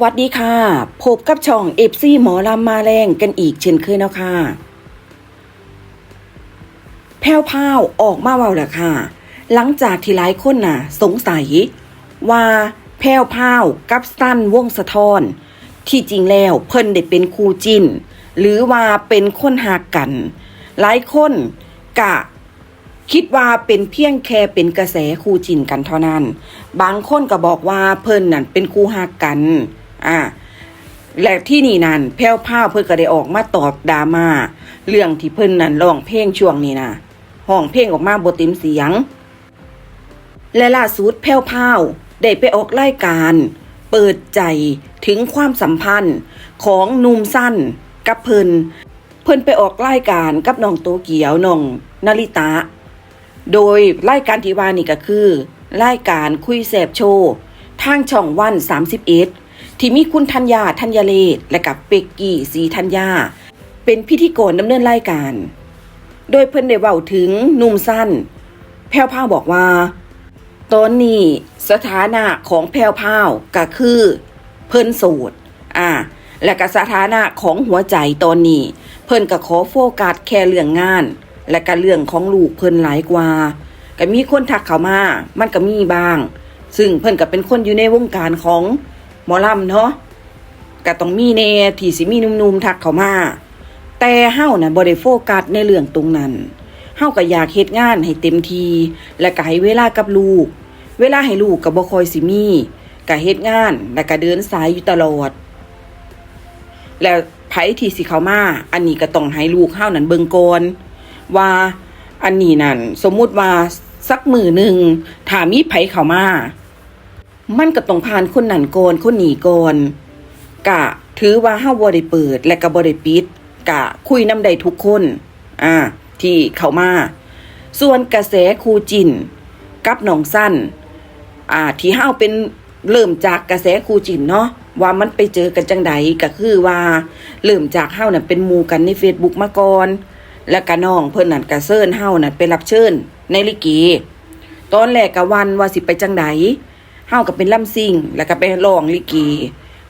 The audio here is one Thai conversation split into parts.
วัสดีค่ะ พบกับช่องเอฟซีหมอลำมาแรงกันอีกเช่นเคยแล้วค่ะ แพ้วพาวออกมาเว่าแล้วค่ะ หลังจากที่หลายคนน่ะ สงสัย ว่าแพ้วพาวกับสั้นวงสะท้อน ที่จริงแล้วเพิ่นได้เป็นคู่จินหรือว่าเป็นคนหักกัน หลายคนกะคิดว่าเป็นเพียงแค่เป็นกระแสคู่จินกันเท่านั้น บางคนก็บอกว่าเพิ่นนั่นเป็นคู่ฮักกัน อ่าและที่นี่นั่นแพ้วพ้าเพิ่นก็ได้ออกมาตอบดราม่าเรื่องที่เพิ่นนั่นร้องเพลงช่วงนี้นะห้องเพลงออกมาบ่เต็มเสียง และล่าสุดแพ้วพ้าได้ไปออกรายการ เปิดใจถึงความสัมพันธ์ของนุ่มสั้นกับเพิ่นเพิ่นไปออกรายการกับน้องโตเกียวน้องนาริตะ โดยรายการที่ว่านี่ก็คือรายการคุยแสบโชว์ทางช่องวัน 31 ที่มีคุณธัญญาธัญเลศและกับเป็กกี้สีธัญญาเป็นพิธีกรดำเนินรายการ โดยเพิ่นได้เว้าถึงหนุ่มสั้น แพรวพาวบอกว่า ตอนนี้สถานะของแพรวพาวก็คือ เพิ่นโสดอ่าและก็สถานะของหัวใจตอนนี้ เพิ่นก็ขอโฟกัสแค่เรื่องงาน และก็เรื่องของลูกเพิ่นหลายกว่าก็มีคนทักเข้ามา มันก็มีบ้าง ซึ่งเพิ่นก็เป็นคนอยู่ในวงการของ มอลำเนาะก็ต้องมีแน่ที่สิมีนุ่มๆทักเข้ามา แต่เฮาน่ะบ่ได้โฟกัสในเรื่องตรงนั้นเฮาก็อยากเฮ็ดงานให้เต็มที และก็ให้เวลากับลูก เวลาให้ลูกก็บ่ค่อยสิมีก็เฮ็ดงานและก็เดินสายอยู่ตลอด แล้วไผที่สิเข้ามา อันนี้ก็ต้องให้ลูกเฮานั้นเบิ่งก่อนว่าอันนี้นั่นสมมุติว่าสักมือหนึ่งถ้ามีไผเข้ามา มันก็ต้องผ่านคนนั่นก่อนคนหนี้ก่อนกะถือว่าเฮาบ่ได้เปิด และก็บ่ได้ปิดกะคุยน้ำได้ทุกคน อ่า ที่เข้ามา ส่วนกระแสครูจิน กับหนองสั้น อ่า ที่เฮาเป็นเริ่มจากกระแสครูจินเนาะว่ามันไปเจอกันจังใดก็คือว่าเริ่มจากเฮาน่ะเป็นมูกันใน Facebook มาก่อน แล้วก็น้องเพิ่นนั่นก็เซิญเฮานั่นไปรับเชิญในลิเกตอนแรกก็วันว่าสิไปจังใด เฮาก็เป็นลำซิ่ง แล้วก็ไปร้องลิเก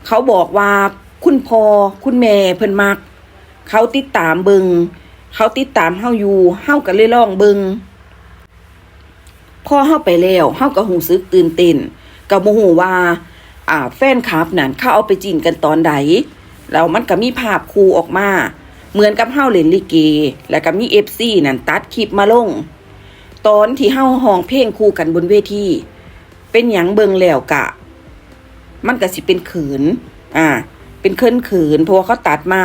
เขาบอกว่าคุณพ่อคุณแม่เพิ่นมัก เขาติดตามเบิงเขาติดตามเฮาอยู่เฮาก็เลยร้องเบิงพอเฮาไปแล้วเฮาก็หูซึกตื่นเต้นก็บ่ฮู้ว่าอ่าแฟนคลับนั่นเขาเอาไปจีนกันตอนใดแล้วมันก็มีภาพคู่ออกมา เหมือนกับเฮาเล่นลิเก แล้วก็มี FC นั่นตัดคลิปมาลง ตอนที่เฮาห้องเพลงคู่กันบนเวที เป็นหยังเบิงแล้วกะ มันก็สิเป็นขินอ่า เป็นเขินขินเพราะว่าเขาตัดมา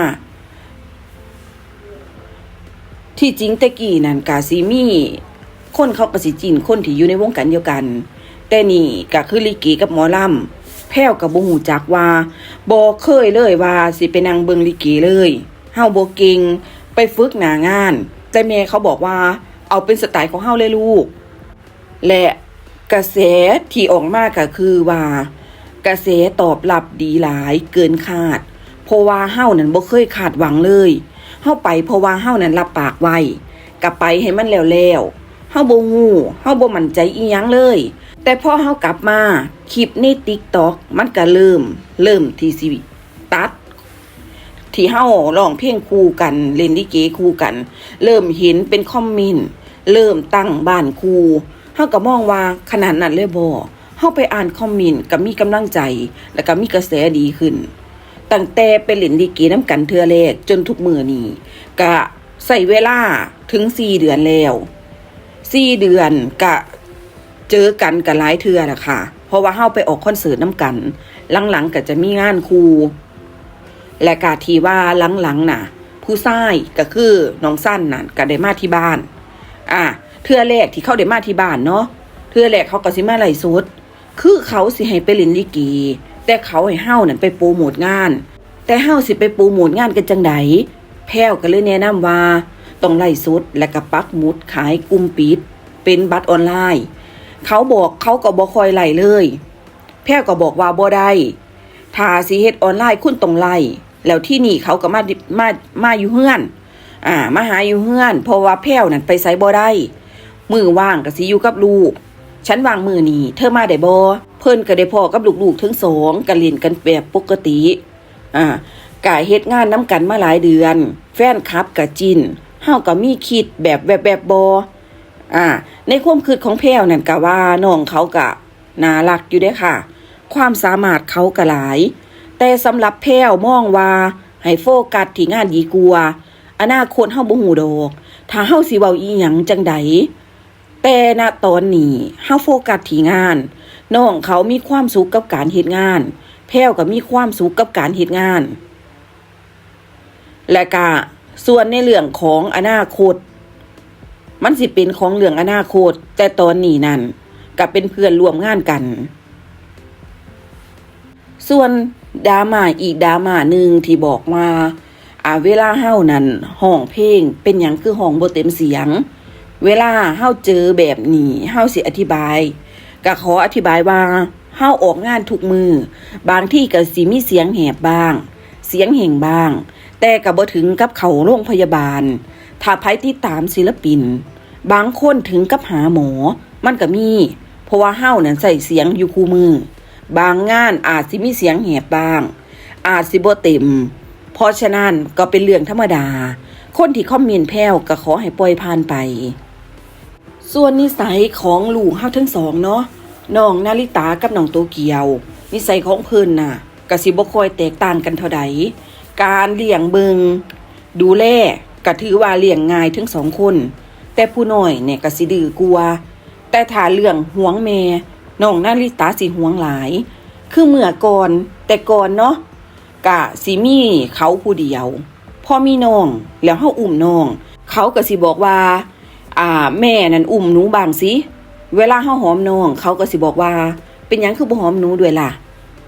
ที่จริงต่กี้นั่นกะสิมีคนเขาก็สิจินคนที่อยู่ในวงการเดียวกัน แต่นี่ก็คือลิเกกับหมอลำแพ้วกับบ่หูจักว่าบ่เคยเลยว่าสิไปนั่งเบิงลิเกเลยเฮาบ่เก่งไปฝึกหนางาน แต่แม่เขาบอกว่าเอาเป็นสไตล์ของเฮาเลยลูก และ กระแสที่ออกมากก็คือว่า กระแสตอบรับดีหลายเกินคาด เพราะว่าเฮ้านั้นบ่เคยคาดหวังเลยเฮ้าไปเพราะว่าเฮ้านั้นรับปากไว้กลับไปให้มันแล้วๆเฮ้าบ่ฮู้เฮ้าบ่มั่นใจอีหยังเลย แต่พอเฮ้ากลับมาคลิปใน TikTok มันก็เริ่ม เริ่มที่สิตัดที่เฮ้าร้องเพลงคู่กัน เล่นลิเกคู่กัน เริ่มเห็นเป็นคอมเมนต์เริ่มตั้งบ้านคู่ เฮาก็มองว่าขนาดนั้นเลยบ่เฮาไปอ่านคอมเมนต์ก็มีกำลังใจ แล้วก็มีกระแสดีขึ้น ตั้งแต่ไปเล่นลิเกน้ำกันเทือแรกจนทุกมือนี้ก็ใส่เวลาถึงสี่เดือนแล้วสี่เดือนก็เจอกันกับหลายเทือละค่ะเพราะว่าเฮาไปออกคอนเสิร์ตน้ำกัน หลังๆก็จะมีงานครู และกาทีว่าหลังๆน่ะ ผู้ชายก็คือน้องสั้นน่ะก็ได้มาที่บ้าน อะ เทือแรกที่เขาได้มาที่บ้านเนาะเทือแรกเขาก็สิมาไล่สดคือเขาสิให้ไปเล่นลิเกแต่เขาให้เฮานั่นไปโปรโมทงาน แต่เฮาสิไปโปรโมทงานกันจังไดแพ้วก็เลยแนะนำว่าต้องไล่สดและก็ปักมุดขายกลุ่มปิด เป็นบัตรออนไลน์ เขาบอกเขาก็บ่คอยไล่เลย แพ้วก็บอกว่าบ่ได้ถ้าสิเฮ็ดออนไลน์คุณต้องไล่แล้วที่นี่เขาก็มามามาอยู่เฮือน อ่ามาหาอยู่เฮือน เพราะว่าแพ้วนั่นไปไสบ่ได้ มือว่างก็สิอยู่กับลูก ฉันวางมือนี่เธอมาได้บ่เพิ่นก็ได้พ่อกับลูกๆทั้งสองก็เล่นกันแบบปกติ อ่ากายเฮ็ดงานน้ำกันมาหลายเดือน แฟนคลับกะจินเฮาก็มีคิดแบบแบบแบบบอ่า ในความคิดของแพรวนั่นก็ว่าน้องเขากะน่ารักอยู่เด้ค่ะ ความสามารถเขาก็หลาย แต่สำหรับแพรวมองว่าให้โฟกัสที่งานดีกว่าอนาคตเฮาบ่ฮู้ดอก ถ้าเฮาสิเว้าอีหยังจังใด แต่ณตอนนี้เฮาโฟกัสที่งาน น้องเขามีความสุขกับการเฮ็ดงาน แพรวก็มีความสุขกับการเฮ็ดงาน และก็ส่วนในเรื่องของอนาคต มันสิเป็นของเรื่องอนาคต แต่ตอนนี้นั่นก็เป็นเพื่อนร่วมงานกัน ส่วนดราม่าอีกดราม่าหนึ่งที่บอกว่าอาเวลาเฮานั่นห้องเพลงเป็นหยังคือห้องบ่เต็มเสียง เวลาเฮาเจอแบบนี้เฮาสิอธิบายก็ขออธิบายว่าเฮาออกงานทุกมือ บางที่ก็สิมีเสียงแหบบ้าง เสียงเห่งบ้าง แต่ก็บ่ถึงกับเขาโรงพยาบาล ถ้าไผติดตามศิลปิน บางคนถึงกับหาหมอ มันก็มี เพราะว่าเฮานั่นใส่เสียงอยู่คู่มือ บางงานอาจสิมีเสียงแหบบ้าง อาจสิบ่เต็ม เพราะฉะนั้นก็เป็นเรื่องธรรมดา คนที่คอมเมนต์แพ้วก็ขอให้ปล่อยผ่านไป ส่วนนิสัยของลูกเฮาทั้งสองเนาะน้องนาริตากับน้องโตเกียว นิสัยของเพิ่นน่ะก็สิบ่ค่อยแตกต่างกันเท่าใดการเลี้ยงเบิงดูแลก็ถือว่าเลี้ยงง่ายทั้งสองคน แต่ผู้น้อยเนี่ยก็สิดื้อกลัว แต่ถ้าเรื่องห่วงแม่น้องนาริตาสิห่วงหลาย คือเมื่อก่อนแต่ก่อนเนาะกะสิมีเขาผู้เดียวพอมีน้องแล้วเฮาอุ้มน้อง เขาก็สิบอกว่า อ่า แม่นั่นอุ้มหนูบางสิเวลาเฮาหอมน้องเขาก็สิบอกว่า เป็นยังคือบ่หอมหนูด้วยล่ะ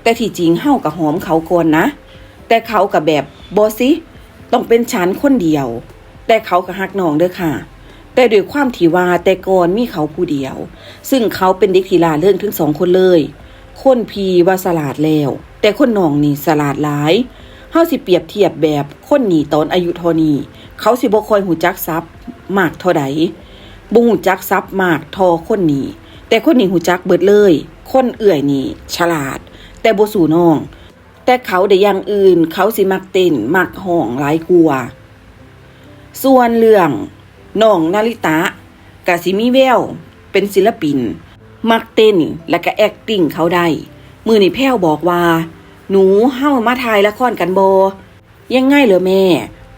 แต่ที่จริงเฮาก็หอมเขาก่อนนะ แต่เขาก็แบบบ่สิต้องเป็นฉันคนเดียว แต่เขาก็ฮักน้องเด้อค่ะ แต่ด้วยความที่ว่าแต่ก่อนมีเขาผู้เดียว ซึ่งเขาเป็นเด็กทีลาเรื่องถึงสองคนเลย คนพีว่าสลาดแล้ว แต่คนน้องนี่สลาดหลาย เฮาสิเปรียบเทียบแบบคนหนีตอนอายุเท่านี้ เขาสิบ่ค่อยหูจักซับมากเท่าใดบ่หูจักซับมากทอคนหนีแต่คนหนีหูจักเบิดเลย คนเอื่อยนี่ฉลาด แต่บ่สู่น้อง แต่เขาได้อย่างอื่น เขาสิมักเต้นมักห้องหลายกลัว ส่วนเรื่องน้องนาริตะกะสิมีแววเป็นศิลปิน มักเต้นและก็แอคติ้งเขาได้ มือนี่แพ้วบอกว่า หนูเฮ้ามาถ่ายละครกันโบยังไงเหรอแม่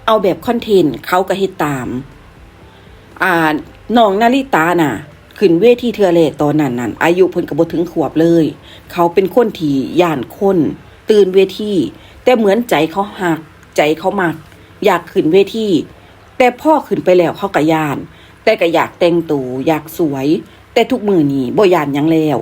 เอาแบบคอนเทนต์เขาก็เฮ็ดตาม อ่าน้องนาริตาน่ะ ขึ้นเวทีเทือเลตอนนั้นนั่นอายุเพิ่นก็บ่ถึงขวบเลย เขาเป็นคนที่ย่านคนตื่นเวทีแต่เหมือนใจเขาหัก ใจเขามัก อยากขึ้นเวทีแต่พ่อขึ้นไปแล้วเขาก็ย่าน แต่ก็อยากแต่งตัวอยากสวย แต่ทุกมือนี้บ่ยานยังแล้ว